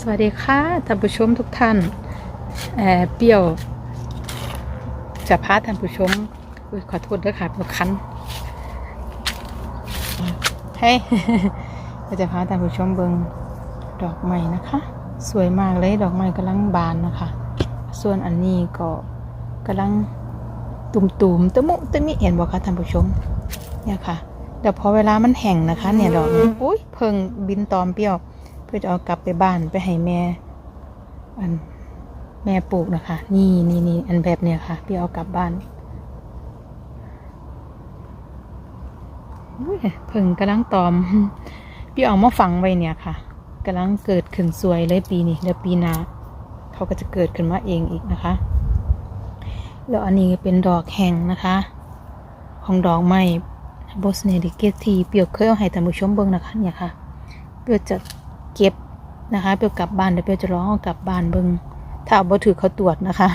สวัสดีค่ะท่านผู้ชมทุกท่านเออเปรี้ยวจะพาท่านผู้ชมอขอโทษด้วยค่ะเป็นคันให้ก็จะพาท่านผู้ชมเบิงดอกไม้นะคะ สวยมากเลยดอกไม้กำลังบานนะคะ ส่วนอันนี้ก็กำลังตุ่มๆตะมุตะมิเห็นบอกคะท่านผู้ชมเนี่ยค่ะเดี๋ยวพอเวลามันแห้งนะคะ เนี่ยดอกอุ้ยเพิ่งบินตอมเปรี้ยว พื่อจะเอากลับไปบ้านไปให้แม่ อันแม่ปลูกนะคะ นี่นี่นี่อันแบบเนี้ยค่ะเปรี้ยวเอากลับบ้านเพิ่งกำลังตอมเปรี้ยวเอามาฝังไว้เนี่ยค่ะกำลังเกิดขึ้นสวยเลยปีนี้แล้วปีหน้าเขาก็จะเกิดขึ้นมาเองอีกนะคะ แล้วอันนี้เป็นดอกแห้งนะคะ ของดอกไม้โบสเนดิเกตทีเปียวเคยเอาให้ท่านผู้ชมเบิ่งนะคะเนี่ยค่ะเปียวจะ เก็บนะคะเปียวกลับบ้านเดี๋ยวเปียวจะร้องกลับบ้านเบิงถ้าเอาบ่ถือเขาตรวจนะคะ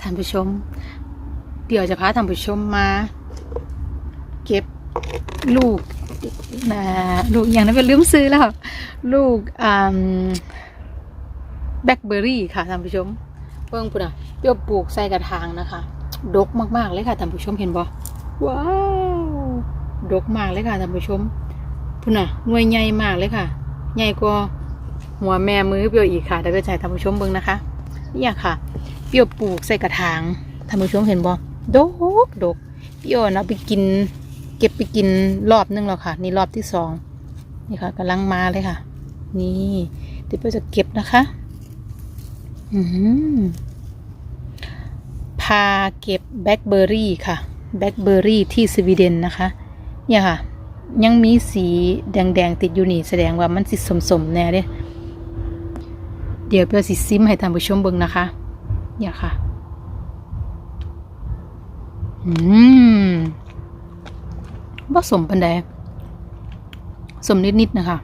ท่านผู้ชมเปียวจะพาท่านผู้ชมมา เก็บลูกนะลูกอย่างนั้นเป็นลืมซื้อแล้ว ลูกอ่าแบล็คเบอร์รี่ค่ะท่านผู้ชมเบิ่งพุ่นอะเปรี้ยวปลูกใส่กระถางนะคะดกมากๆเลยค่ะท่านผู้ชมเห็นบ่ว้าวดกมากเลยค่ะท่านผู้ชม พุ่นอะหน่วยใหญ่มากเลยค่ะ ใหญ่กว่าหัวแม่มือเปรี้ยวอีกค่ะเดี๋ยวจะใช้ท่านผู้ชมเบิ่งนะคะนี่ค่ะ เปรี้ยวปลูกใส่กระถางท่านผู้ชมเห็นบ่ดกดกเปรี้ยวนะไปกิน เก็บไปกินรอบนึงแล้วค่ะ นี่รอบที่สองนี่ค่ะกำลังมาเลยค่ะ นี่เดี๋ยวเปรี้ยวจะเก็บนะคะ อืมพาเก็บแบล็คเบอร์รี่ค่ะแบล็คเบอร์รี่ที่สวีเดนนะคะ เนี่ยค่ะ ยังมีสีแดงๆติดอยู่นี่แสดงว่ามันสิสมๆแน่เด้เดี๋ยวเพื่อสิซิมให้ท่านผู้ชมเบิ่งนะคะเนี่ยค่ะ อืมบ่สมปันใดสมนิดๆนะคะ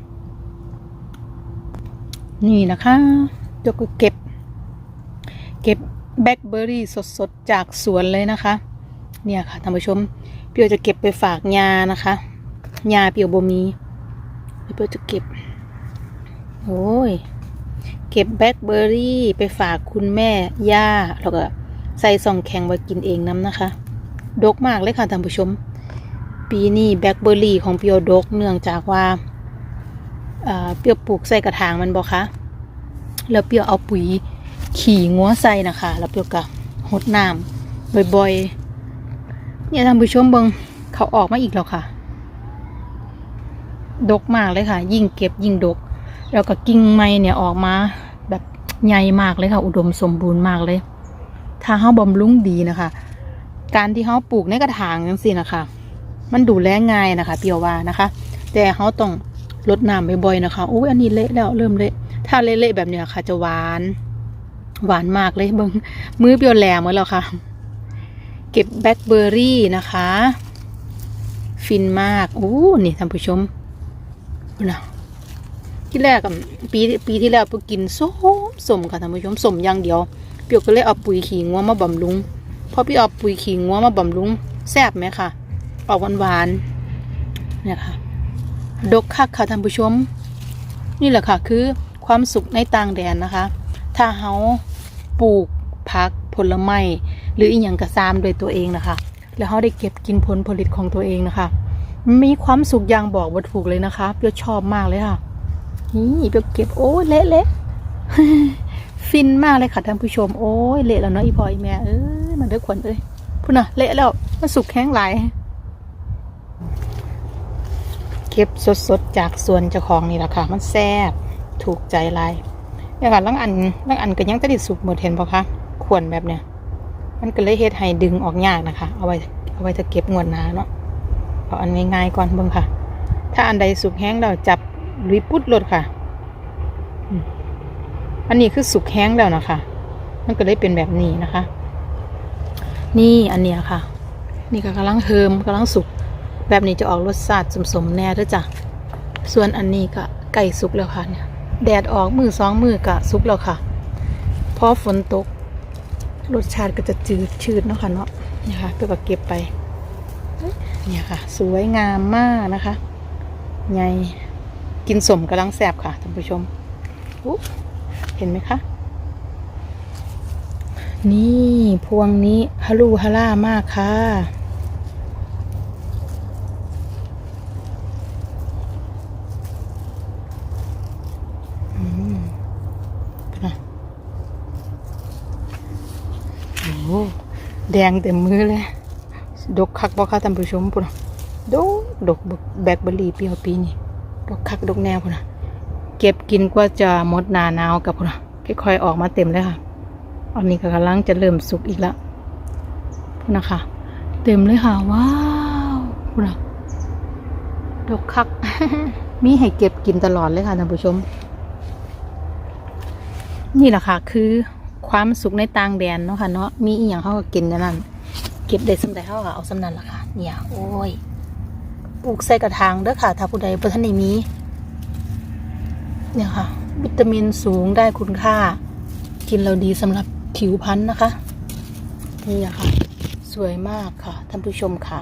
นี่นะคะเดี๋ยวก็เก็บ เก็บแบล็คเบอร์รี่สดๆ จากสวนเลยนะคะ เนี่ยค่ะท่านผู้ชมเปียวจะเก็บไปฝากยานะคะ ยาเปียวบมีเปียวจะเก็บ โอ้ย เก็บแบล็คเบอร์รี่ไปฝากคุณแม่ ย่า แล้วก็ใส่ซองแข็งไว้กินเองน้ำนะคะ ดกมากเลยค่ะท่านผู้ชม ปีนี้แบล็คเบอร์รี่ของเปียวดกเนื่องจากว่าเอ่อเปียวปลูกใส่กระถางมันบอกคะ แล้วเปียวเอาปุ๋ยขี่งัวใส่นะคะ แล้วเปียวกะหดน้ำบ่อยๆ เนี่ยท่านผู้ชมเบิงเขาออกมาอีกแล้วค่ะ ดกมากเลยค่ะ ยิ่งเก็บยิ่งดก แล้วก็กิ่งไม้เนี่ยออกมา แบบใหญ่มากเลยค่ะ อุดมสมบูรณ์มากเลย ถ้าเฮาบำรุงดีนะคะ การที่เฮาปลูกในกระถางจังซี่นะคะ มันดูแลง่ายนะคะเปียวว่านะคะ แต่เฮาต้องรดน้ำบ่อยๆนะคะโอ้ยอันนี้เละแล้วเริ่มเละถ้าเละๆแบบเนี้ยค่ะ จะหวาน หวานมากเลยเบิ้งมือเปียวแหลมหมดแล้วค่ะ เก็บแบล็คเบอร์รี่นะคะ ฟินมากโอ้นี่ท่านผู้ชม นะที่แรกกับปีปีที่แล้วเปียวกินส้มสมค่ะท่านผู้ชมสมอย่างเดียวเปียวก็เลยเอาปุ๋ยขิงงัวมาบำรุงพอพี่เอาปุ๋ยขิงงัวมาบำรุงแซ่บไหมค่ะออกหวานๆเนี่ยค่ะดกคักค่ะท่านผู้ชม นี่แหละค่ะคือความสุขในต่างแดนนะคะ ถ้าเฮาปลูกผักผลไม้หรืออีหยังกระซามโดยตัวเองนะคะ แล้วเฮาได้เก็บกินผลผลิตของตัวเองนะคะ มีความสุขอย่างบอกว่าถูกเลยนะคะ เปียวชอบมากเลยค่ะ นี่เปียวเก็บโอ้ยเละเละฟินมากเลยค่ะท่านผู้ชม โอ้ยเละแล้วเนาะอีพออีแม่เอ้ยมันเด้อขวัญเอ้ยพุ่นน่ะเละแล้วมันสุกแข็งหลายเก็บสดๆจากสวนเจ้าของนี่แหละค่ะ มันแซ่บถูกใจลายเนี่ยค่ะลังอันลังอันก็ยังตะดิดสุกหมดเห็นปะคะขวนแบบเนี้ยมันก็เลยเฮ็ดให้ดึงออกยากนะคะ เอาไว้เอาไว้จะเก็บงวดหนาเนาะ เอาอันง่ายๆก่อนเบิ่งค่ะ ถ้าอันใดสุกแห้งเราจับลุยปุดลดค่ะ อันนี้คือสุกแห้งแล้วนะคะ มันก็เลยเป็นแบบนี้นะคะ นี่อันเนี้ยค่ะ นี่ก็กำลังเฮิมกำลังสุก แบบนี้จะออกรสชาติสมๆแน่ด้วยจ้ะ ส่วนอันนี้ก็ไก่สุกแล้วค่ะเนี่ย แดดออกมือสองมือกะสุกแล้วค่ะ พอฝนตก รสชาติก็จะจืดชืดเนาะค่ะเนาะนี่ค่ะก็เก็บไป เนี่ยค่ะ สวยงามมากนะคะใหญ่กินสมกำลังแสบค่ะท่านผู้ชมเห็นไหมคะ นี่พวงนี้ฮาลูฮาล่ามากค่ะนะโอ้แดงเต็มมือเลย ดกคักบ่ค่ะท่านผู้ชมปุ่นะดกดกแบกเบอรี่เปรี้ยวปีนี่ดกคักดกแนวปุ่นนะเก็บกินกว่าจะหมดหนาหนาวกับปุ่นนะค่อยๆออกมาเต็มเลยค่ะอันนี้ก็กำลังจะเริ่มสุกอีกแล้วพุ่นนะคะ เต็มเลยค่ะว้าวพุ่นนะดกคัก มีให้เก็บกินตลอดเลยค่ะท่านผู้ชม นี่แหละค่ะ คือความสุขในต่างแดนเนาะค่ะเนาะมีอีหยังเขาก็กินนั่น เก็บได้สำใดเขาก็เอาสำนั้นละค่ะ เนี่ย โอ้ยปลูกใส่กระถางเด้อค่ะ ถ้าผู้ใดบ่ทันได้มี เนี่ยค่ะ วิตามินสูงได้คุณค่า กินเราดีสำหรับผิวพรรณนะคะ นี่ค่ะ สวยมากค่ะท่านผู้ชมค่ะ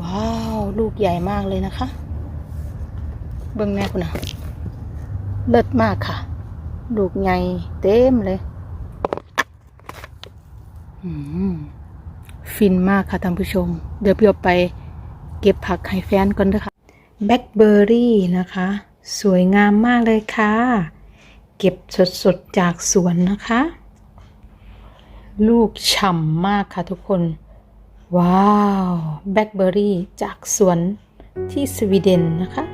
ว้าว ลูกใหญ่มากเลยนะคะ เบิ้องแน่คุณนะเลิศมากค่ะ ลูกใหญ่เต็มเลย อืม ฟินมากค่ะท่านผู้ชม เดี๋ยวพี่เอาไปเก็บผักให้แฟนก่อนเด้อค่ะแบล็คเบอร์รี่นะคะ สวยงามมากเลยค่ะ เก็บสดๆ จากสวนนะคะ ลูกฉ่ำมากค่ะทุกคน ว้าว แบล็คเบอร์รี่จากสวนที่สวีเดนนะคะ